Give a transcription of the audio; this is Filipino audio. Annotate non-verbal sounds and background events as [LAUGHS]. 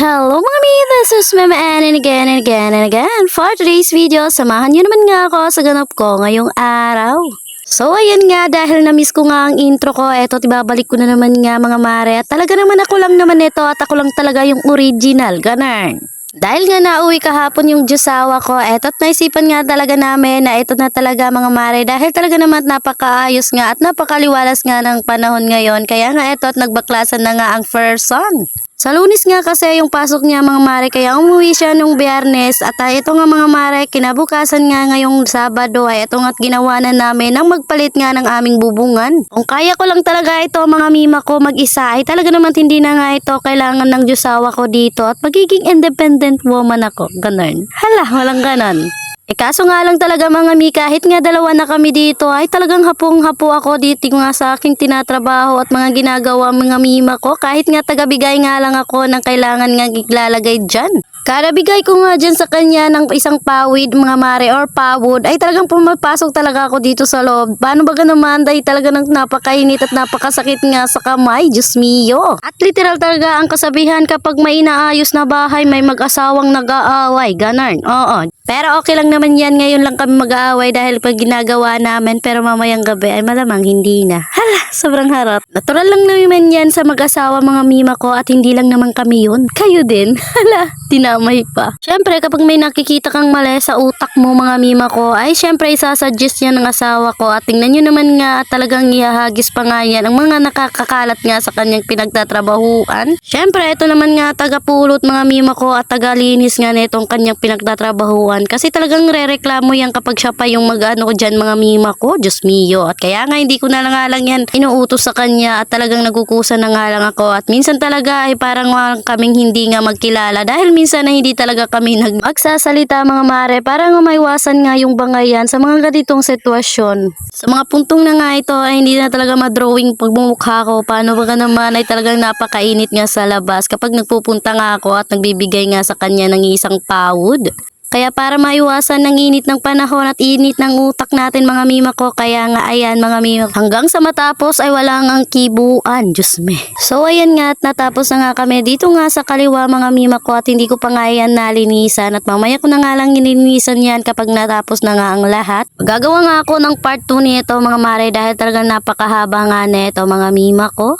Hello mga mi, this is Mama Ann and again and again and again. For today's video, samahan niyo naman nga ako sa ganap ko ngayong araw. So ayan nga, dahil na-miss ko nga ang intro ko, eto tibabalik ko na naman nga mga mare. At talaga naman ako lang naman ito at ako lang talaga yung original, ganun. Dahil nga nauwi kahapon yung Diyosawa ko, eto't naisipan nga talaga namin na ito na talaga mga mare dahil talaga naman napakaayos nga at napakaliwalas nga ng panahon ngayon. Kaya nga eto't nagbaklasan na nga ang first son. Sa lunis nga kasi yung pasok niya mga mare kaya umuwi siya nung biyernes at ah, ito nga mga mare kinabukasan nga ngayong Sabado ay ito nga't ginawa na namin ang magpalit nga ng aming bubungan. Kung kaya ko lang talaga ito mga mima ko mag-isa ay talaga naman hindi na nga ito kailangan ng Diyosawa ko dito at magiging independent woman ako. Ganon. Hala, walang ganon. Eh kaso nga lang talaga mga mi, kahit nga dalawa na kami dito, ay talagang hapong-hapo ako dito nga sa aking tinatrabaho at mga ginagawa mga mima ko. Kahit nga tagabigay nga lang ako ng kailangan nga iglalagay dyan. Kada bigay ko nga dyan sa kanya ng isang pawid, mga mare or pawod, ay talagang pumapasok talaga ako dito sa loob. Paano ba naman dahil talaga nang napakainit at napakasakit nga sa kamay, Diyos mio. At literal talaga ang kasabihan kapag may inaayos na bahay, may mag-asawang nag-aaway, ganon. Oo, pero okay lang naman yan. Ngayon lang kami mag-aaway dahil pag ginagawa namin. Pero mamayang gabi ay malamang hindi na. Hala, sobrang harap. Natural lang naman yan sa mag-asawa mga mima ko at hindi lang naman kami yun. Kayo din. [LAUGHS] Hala, dinamay pa. Siyempre, kapag may nakikita kang mali sa utak mo mga mima ko, ay siyempre isasuggest yan ng asawa ko. At tingnan nyo naman nga talagang ihahagis pa nga yan ang mga nakakakalat nga sa kanyang pinagtatrabahuan. Siyempre, ito naman nga tagapulot mga mima ko at tagalinis nga nitong kanyang pinagtatrabahuan. Kasi talagang re-reklamo yan kapag siya pa yung mag-ano ko dyan mga mima ko. Diyos mio. At kaya nga hindi ko na lang nga lang yan inuutos sa kanya at talagang nagkukusa na nga lang ako. At minsan talaga ay parang walang kaming hindi nga magkilala dahil minsan na hindi talaga kami nag magsasalita mga mare para nga maiwasan nga yung bangayan sa mga ganitong sitwasyon. Sa mga puntong na nga ito ay hindi na talaga madrawing pagmumukha ko. Paano ba naman ay talagang napakainit nga sa labas kapag nagpupunta nga ako at nagbibigay nga sa kanya ng isang pawod. Kaya para maiwasan ng init ng panahon at init ng utak natin mga mima ko, kaya nga ayan mga mima. Hanggang sa matapos ay wala ngang kibuan, Diyos me. So ayan nga at natapos na nga kami dito nga sa kaliwa mga mima ko at hindi ko pa nga yan nalinisan at mamaya ko na nga lang nilinisan yan kapag natapos na nga ang lahat. Gagawa nga ako ng part 2 nito mga mare dahil talagang napakahaba nga nito mga mima ko.